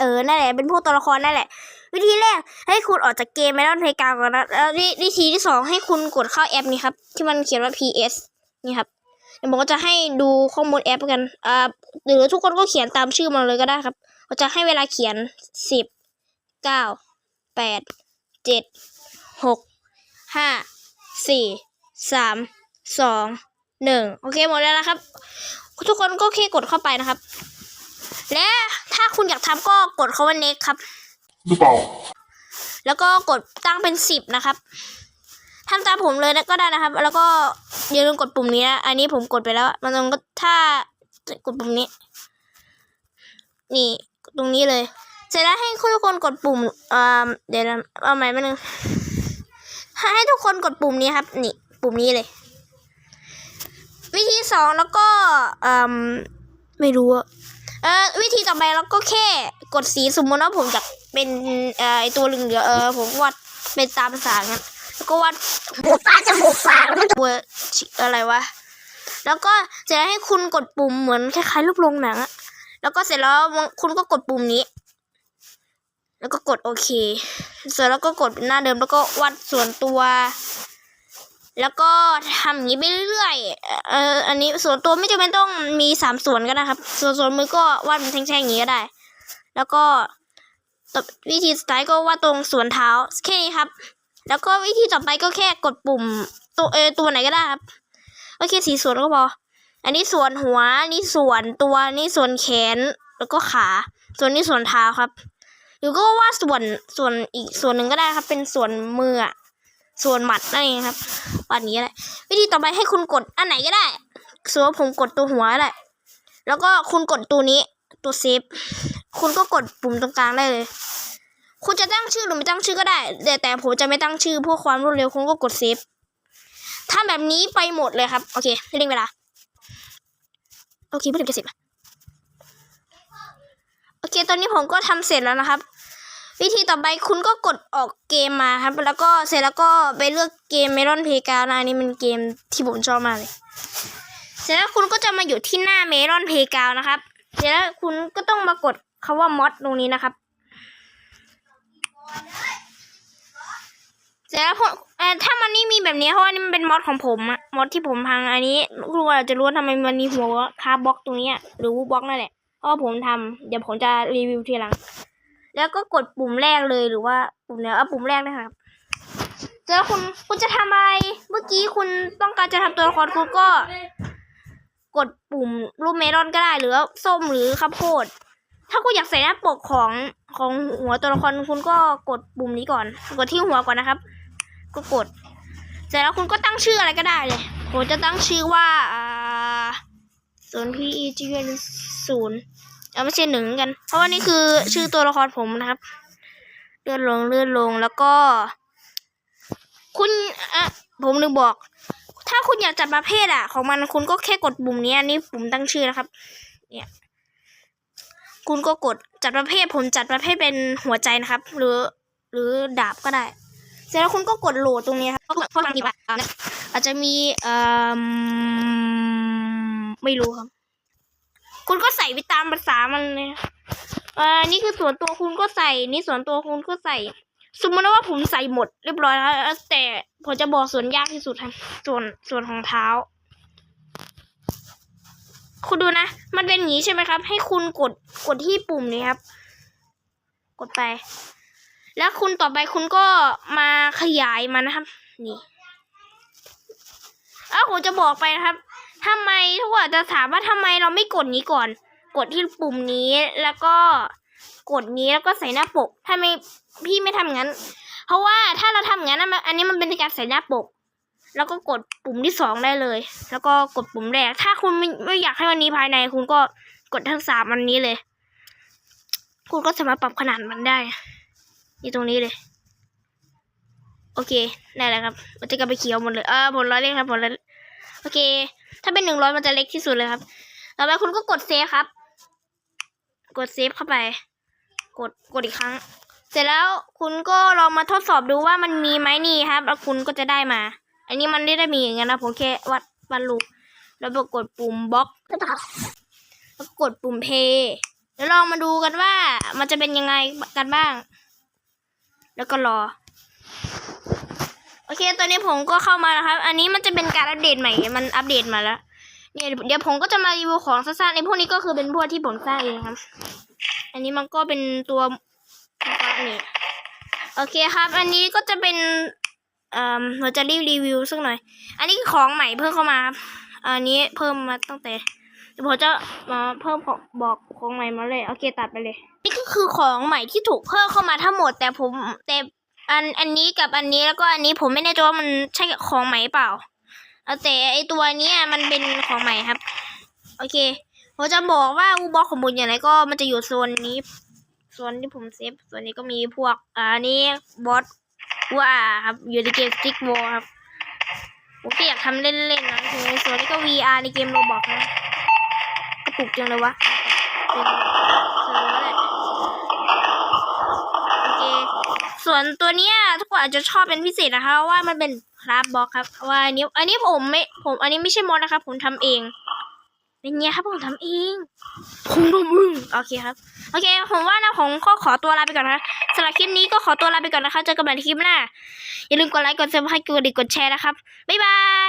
เออนั่นแหละเป็นพวกตัวละครนั่นแหละ วิธีแรกให้คุณออกจากเกมไม่ต้องเพลย์กาก่อนนะแล้ววิวิธีที่สองให้คุณกดเข้าแอปนี้ครับที่มันเขียนว่า PS นี่ครับเดี๋ยวผมก็จะให้ดูข้อมูลแอปกันอ่าหรือทุกคนก็เขียนตามชื่อมาเลยก็ได้ครับเราจะให้เวลาเขียนสิบเก้าแปดเจ็ดหกห้าสี่สามสองหนึ่งโอเคหมดแล้วนะครับ ทุกคนก็แค่กดเข้าไปนะครับ และถ้าคุณอยากทำก็กดคาว่า next ครับ หรือเปล่าแล้วก็กดตั้งเป็นสิบนะครับทำตามผมเลยนะก็ได้นะครับ แล้วก็อย่าลืมกดปุ่มนี้นะ อันนี้ผมกดไปแล้ว มันต้องก็ถ้ากดปุ่มนี้ นี่ตรงนี้เลย เสร็จแล้วให้ทุกคนกดปุ่มอ่าเดี๋ยวนะเอาใหม่มาหนึ่งให้ให้ทุกคนกดปุ่มนี้ครับ นี่ ปุ่มนี้เลย วิธีสองแล้วก็อืมไม่รู้อะ เออวิธีต่อไปเราก็แค่กดสีสมมติว่าผมอยากเป็นเอ่อไอตัวเหลืองๆเออผมวาดเป็นตามภาษางั้นแล้วก็วาดหัวฟ้าจมูกฟ้าแล้วมันตัวอะไรวะแล้วก็จะให้คุณกดปุ่มเหมือนคล้ายๆรูปโรงหนังอะแล้วก็เสร็จแล้วคุณก็กดปุ่มนี้ แล้วก็กดโอเค เสร็จแล้วก็กดหน้าเดิมแล้วก็วาดส่วนตัว แล้วก็ทำอย่างนี้ไปเรื่อยๆ เอออันนี้ส่วนตัวไม่จำเป็นต้องมีสามส่วนก็ได้ครับ ส่วนส่วนมือก็วาดเป็นแท่งๆอย่างนี้ก็ได้ แล้วก็วิธีสุดท้ายก็วาดตรงส่วนเท้าแค่นี้ครับ แล้วก็วิธีต่อไปก็แค่กดปุ่มตัวเออตัวไหนก็ได้ครับโอเคสีส่วนก็พอ อันนี้ส่วนหัวนี่ส่วนตัวนี่ส่วนแขนแล้วก็ขา ส่วนนี้ส่วนเท้าครับ หรือก็วาดส่วนส่วนอีกส่วนหนึ่งก็ได้ครับ เป็นส่วนมือ ส่วนหมัดนั่นเองครับวาดอย่างนี้ก็ได้วิธีต่อไปให้คุณกดอันไหนก็ได้สมมติว่าผมกดตัวหัวก็ได้แล้วก็คุณกดตัวนี้ตัวเซฟคุณก็กดปุ่มตรงกลางได้เลย คุณจะตั้งชื่อหรือไม่ตั้งชื่อก็ได้แต่แต่ผมจะไม่ตั้งชื่อเพื่อความรวดเร็วคุณก็กดเซฟถ้าแบบนี้ไปหมดเลยครับ โอเคเร่งเวลา โอเคเพื่อนจะเสร็จละโอเค ตอนนี้ผมก็ทำเสร็จแล้วนะครับ วิธีต่อไปคุณก็กดออกเกมมาครับ แล้วก็เสร็จแล้วก็ไปเลือกเกมเมลอนเพกานะอันนี้มันเกมที่ผมชอบมากเลย เสร็จแล้วคุณก็จะมาอยู่ที่หน้าเมลอนเพกานะครับ เสร็จแล้วคุณก็ต้องมากดคาว่ามอดตรงนี้นะครับ เสร็จแล้วผมถ้ามันนี่มีแบบนี้เพราะว่านี่มันเป็นมอดของผมอะมอดที่ผมพังอันนี้คุณอาจะรู้ว่าทำไมมันมีหัวคาบล็อกตรงนี้หรือวูบล็อกนั่นแหละเพราะผมทำเดี๋ยวผมจะรีวิวทีหลัง แล้วก็กดปุ่มแรกเลยหรือว่าปุ่มเนี้ยเอาปุ่มแรกนะครับเจแล้วคุณคุณจะทำอะไร เมื่อกี้คุณต้องการจะทำตัวละครคุณก็ กดปุ่มรูปเมลอนก็ได้หรือว่าส้มหรือข้าวโพดถ้าคุณอยากใส่หน้าปกของของหัวตัวละครคุณก็กดปุ่มนี้ก่อน กดที่หัวก่อนนะครับ ก็กดเสร็จแล้วคุณก็ตั้งชื่ออะไรก็ได้เลยผมจะตั้งชื่อว่าอ่าศูนย์พีจีเนศูนย์ เอาไม่ใช่หนึ่งกัน เพราะว่านี่คือชื่อตัวละครผมนะครับ เลื่อนลงเลื่อนลงแล้วก็ คุณอะผมลืมบอก ถ้าคุณอยากจัดประเภทอะ ของมันคุณก็แค่กดปุ่มนี้อันนี้ปุ่มตั้งชื่อนะครับ เนี่ยคุณก็กดจัดประเภทผมจัดประเภทเป็นหัวใจนะครับ หรือ หรือดาบก็ได้ เสร็จแล้วคุณก็กดโหลดตรงนี้ครับเพราะเพราะบางทีอะอาจจะมีเอ่อไม่รู้ครับ คุณก็ใส่ไปตามภาษามันเลยเอ่อนี่คือส่วนตัวคุณก็ใส่ นี่ส่วนตัวคุณก็ใส่ สมมติว่าผมใส่หมดเรียบร้อยแล้วแต่ผมจะบอกส่วนยากที่สุดครับส่วนส่วนของเท้า คุณดูนะ มันเป็นอย่างนี้ใช่ไหมครับ ให้คุณกดกดที่ปุ่มนี้ครับ กดไป แล้วคุณต่อไปคุณก็มาขยายมันนะครับ นี่เอ้าผมจะบอกไปนะครับ ทำไมทุกคนจะถามว่าทำไมเราไม่กดนี้ก่อน กดที่ปุ่มนี้แล้วก็กดนี้แล้วก็ใส่หน้าปกถ้าไม่พี่ไม่ทำอย่างนั้น เพราะว่าถ้าเราทำอย่างนั้นอันนี้มันเป็นการใส่หน้าปก แล้วก็กดปุ่มที่สองได้เลย แล้วก็กดปุ่มแรก ถ้าคุณไม่ไม่อยากให้มันมีภายใน คุณก็กดทั้งสามอันนี้เลย คุณก็สามารถปรับขนาดมันได้นี่ตรงนี้เลย โอเค ได้แล้วครับ มันจะกลับไปเขียวหมดเลย เออผลร้อยเล็กครับผลร้อย โอเค ถ้าเป็นหนึ่งร้อยมันจะเล็กที่สุดเลยครับ ต่อไปคุณก็กดเซฟครับ กดเซฟเข้าไป กดกดอีกครั้ง เสร็จแล้วคุณก็ลองมาทดสอบดูว่ามันมีไหมนี่ครับ แล้วคุณก็จะได้มา อันนี้มันไม่ได้มีอย่างนั้นนะผมแค่วัดวัดลูกแล้วก็กดปุ่มบล็อกแล้วก็กดปุ่มเพย์เดี๋ยวลองมาดูกันว่ามันจะเป็นยังไงกันบ้าง แล้วก็รอ โอเค ตอนนี้ผมก็เข้ามาแล้วครับ อันนี้มันจะเป็นการอัปเดตใหม่ มันอัปเดตมาแล้ว เนี่ยเดี๋ยวผมก็จะมารีวิวของสั้นๆในพวกนี้ก็คือเป็นพวกที่ผมสร้างเองครับ อันนี้มันก็เป็นตัวนี่โอเคครับ อันนี้ก็จะเป็นเอ่อเราจะรีบรีวิวสักหน่อย อันนี้ของใหม่เพิ่มเข้ามาครับ อันนี้เพิ่มมาตั้งแต่ผมจะมาเพิ่มของบอกของใหม่มาเลย โอเคตัดไปเลย นี่ก็คือของใหม่ที่ถูกเพิ่มเข้ามาทั้งหมด แต่ผมแต่ อันอันนี้กับอันนี้แล้วก็อันนี้ผมไม่แน่ใจว่ามันใช่ของใหม่เปล่าเอาแต่ไอตัวเนี้ยมันเป็นของใหม่ครับ โอเคผมจะบอกว่าอูบ็อกของผมอย่างไรก็มันจะอยู่โซนนี้โซนที่ผมเซฟส่วนนี้ก็มีพวกอ่าอันนี้บอสว่าครับอยู่ในเกมสติ๊กโวครับผมก็อยากทำเล่นๆนะคือส่วนนี้ก็ VR ในเกมโรบอกนะกระปุกจังเลยวะ ส่วนตัวเนี้ยทุกคนอาจจะชอบเป็นพิเศษนะคะเพราะว่ามันเป็นคราฟบล็อกครับว่าอันนี้อันนี้ผมไม่ผมอันนี้ไม่ใช่มอดนะครับผมทำเองเป็นไงครับผมทำเองผมทำเองโอเคครับโอเค ผมว่านะผมก็ขอตัวลาไปก่อนนะคะสำหรับคลิปนี้ก็ขอตัวลาไปก่อนนะคะเจอกันใหม่ในคลิปหน้าอย่าลืมกดไลค์กดซับสไครต์กดติดกดแชร์นะครับบ๊ายบาย